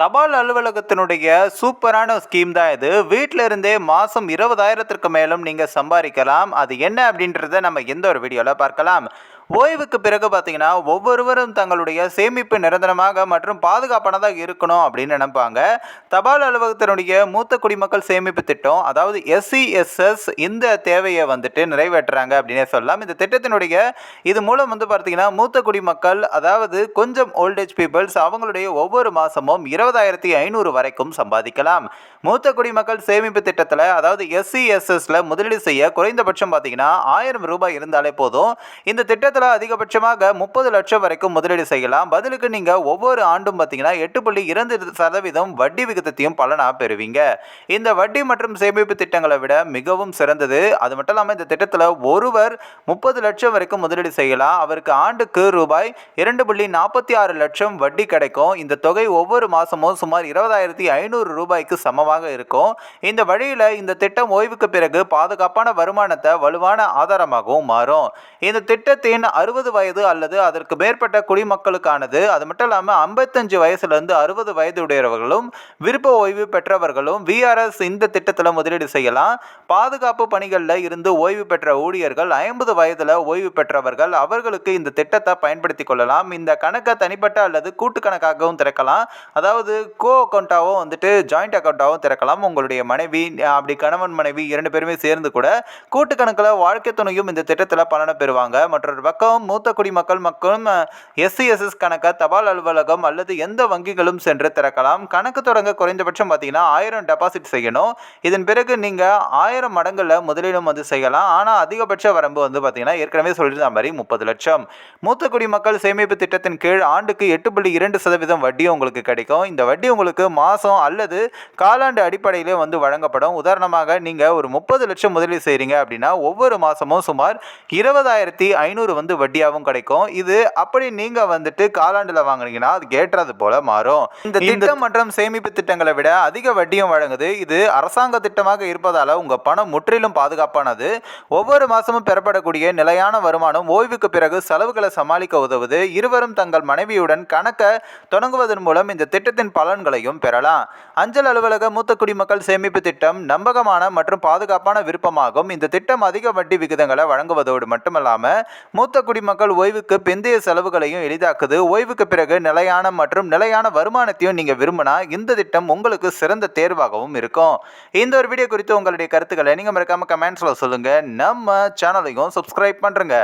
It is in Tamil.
தபால் அலுவலகத்தினுடைய சூப்பரான ஸ்கீம் தான் இது. வீட்டில இருந்தே மாதம் இருபதாயிரத்திற்கு மேலும் நீங்கள் சம்பாதிக்கலாம். அது என்ன அப்படின்றத நம்ம எந்த ஒரு வீடியோவில் பார்க்கலாம். ஓய்வுக்கு பிறகு பார்த்தீங்கன்னா ஒவ்வொருவரும் தங்களுடைய சேமிப்பு நிரந்தரமாக மற்றும் பாதுகாப்பானதாக இருக்கணும் அப்படின்னு நினைப்பாங்க. தபால் அலுவலகத்தினுடைய மூத்த குடிமக்கள் சேமிப்பு திட்டம் அதாவது எஸ்சிஎஸ்எஸ் இந்த தேவையை வந்துட்டு நிறைவேற்றுறாங்க அப்படின்னே சொல்லலாம். இந்த திட்டத்தினுடைய இது மூலம் வந்து பார்த்தீங்கன்னா மூத்த குடிமக்கள் அதாவது கொஞ்சம் ஓல்டேஜ் பீப்புள்ஸ் அவங்களுடைய ஒவ்வொரு மாதமும் இருபதாயிரத்தி ஐநூறு வரைக்கும் சம்பாதிக்கலாம். மூத்த குடிமக்கள் சேமிப்பு திட்டத்தில் அதாவது எஸ்சிஎஸ்எஸ்ல முதலீடு செய்ய குறைந்தபட்சம் பார்த்தீங்கன்னா ஆயிரம் ரூபாய் இருந்தாலே போதும். இந்த திட்டத்தில் அதிகபட்சமாக முப்பது லட்சம் வரைக்கும் முதலீடு செய்யலாம். பதிலுக்கு நீங்கள் ஒவ்வொரு ஆண்டும் பார்த்தீங்கன்னா எட்டு புள்ளி இரண்டு சதவீதம் வட்டி விகிதத்தையும் பலனாக பெறுவீங்க. இந்த வட்டி மற்றும் சேமிப்பு திட்டங்களை விட மிகவும் சிறந்தது. அது மட்டும் இல்லாமல் இந்த திட்டத்தில் ஒருவர் முப்பது லட்சம் வரைக்கும் முதலீடு செய்யலாம். அவருக்கு ஆண்டுக்கு ரூபாய் இரண்டு புள்ளி நாற்பத்தி ஆறு லட்சம் வட்டி கிடைக்கும். இந்த தொகை ஒவ்வொரு மாதமும் சுமார் இருபதாயிரத்தி ஐநூறு ரூபாய்க்கு சமமாக இருக்கும். இந்த வழியில் இந்த திட்டம் ஓய்வுக்கு பிறகு பாதுகாப்பான வருமானத்தை வலுவான ஆதாரமாகவும் மாறும். இந்த திட்டத்தின் அறுபது வயது அல்லது அதற்கு மேற்பட்ட குடிமக்களுக்கானது அது மட்டும் இல்லாமல் ஐம்பத்தஞ்சு வயசுலேருந்து அறுபது வயது உடையவர்களும் விருப்ப ஓய்வு பெற்றவர்களும் விஆர்எஸ் இந்த திட்டத்தில் முதலீடு செய்யலாம். பாதுகாப்பு பணிகளில் இருந்து ஓய்வு பெற்ற ஊழியர்கள் ஐம்பது வயதில் ஓய்வு பெற்றவர்கள் அவர்களுக்கு இந்த திட்டத்தை பயன்படுத்தி கொள்ளலாம். இந்த கணக்கை தனிப்பட்ட அல்லது கூட்டு கணக்காகவும் திறக்கலாம். அதாவது கோ அக்கௌண்ட்டாகவும் வந்துட்டு ஜாயிண்ட் அக்கௌண்ட்டாகவும் திறக்கலாம். உங்களுடைய மனைவி அப்படி கணவன் மனைவி இரண்டு பேருமே சேர்ந்து கூட கூட்டு கணக்கில் வாழ்க்கை துணையும் இந்த திட்டத்தில் பலனை பெறுவாங்க. மற்றொரு பக்கம் மூத்த குடிமக்கள் மற்றும் எஸ்சிஎஸ்எஸ் கணக்கை தபால் அலுவலகம் அல்லது எந்த வங்கிகளும் சென்று திறக்கலாம். கணக்கு தொடங்க குறைந்தபட்சம் பார்த்தீங்கன்னா ஆயிரம் டெபாசிட் செய்யணும். இதன் பிறகு நீங்கள் ஆயிரம் மடங்குல முதலீடும் வந்து செய்யலாம். ஆனால் அதிகபட்ச வரம்பு வந்து பார்த்தீங்கன்னா ஏற்கனவே சொல்லியிருந்த மாதிரி முப்பது லட்சம். மூத்த குடிமக்கள் சேமிப்பு திட்டத்தின் கீழ் ஆண்டுக்கு எட்டு புள்ளி இரண்டு சதவீதம் வட்டி உங்களுக்கு கிடைக்கும். இந்த வட்டி உங்களுக்கு மாதம் அல்லது காலாண்டு அடிப்படையிலே வந்து வழங்கப்படும். உதாரணமாக நீங்கள் ஒரு முப்பது லட்சம் முதலீடு செய்கிறீங்க அப்படின்னா ஒவ்வொரு மாதமும் சுமார் இருபதாயிரத்தி ஐநூறு வந்து வட்டியாகவும் கிடைக்கும். இது அப்படி நீங்கள் வந்துட்டு காலாண்டில் வாங்குனீங்கன்னா அது ஏற்றது போல மாறும். இந்த திட்டம் மற்றும் சேமிப்பு திட்டங்களை விட அதிக வட்டியும் வழங்குது. இது அரசாங்க திட்டமாக இருப்பதால் உங்கள் பணம் முற்றிலும் பாதுகாப்பானது. ஒவ்வொரு மாதமும் பெறப்படக்கூடிய நிலையான வருமானம் ஓய்வுக்கு பிறகு செலவுகளை சமாளிக்க உதவுது. இருவரும் தங்கள் மனைவியுடன் கணக்கை தொடங்குவதன் மூலம் இந்த திட்டத்தின் பலன்களையும் பெறலாம். அஞ்சல் அலுவலக மூத்த குடிமக்கள் சேமிப்பு திட்டம் நம்பகமான மற்றும் பாதுகாப்பான விருப்பமாகும். இந்த திட்டம் அதிக வட்டி விகிதங்களை வழங்குவதோடு மட்டுமல்லாமல் மூத்த குடிமக்கள் ஓய்வுக்கு பிந்தைய செலவுகளையும் எளிதாக்குது. ஓய்வுக்கு பிறகு நிலையான மற்றும் நிலையான வருமானத்தையும் நீங்கள் விரும்பினா இந்த திட்டம் உங்களுக்கு சிறந்த தேர்வாகவும் இருக்கும். இந்த ஒரு வீடியோ குறித்து உங்களுடைய கருத்துக்களை நீங்கள் மறக்காமல் கமெண்ட்ஸில் சொல்லுங்கள் நம்ம சேனலையும் சப்ஸ்கிரைப் பண்ணுறங்க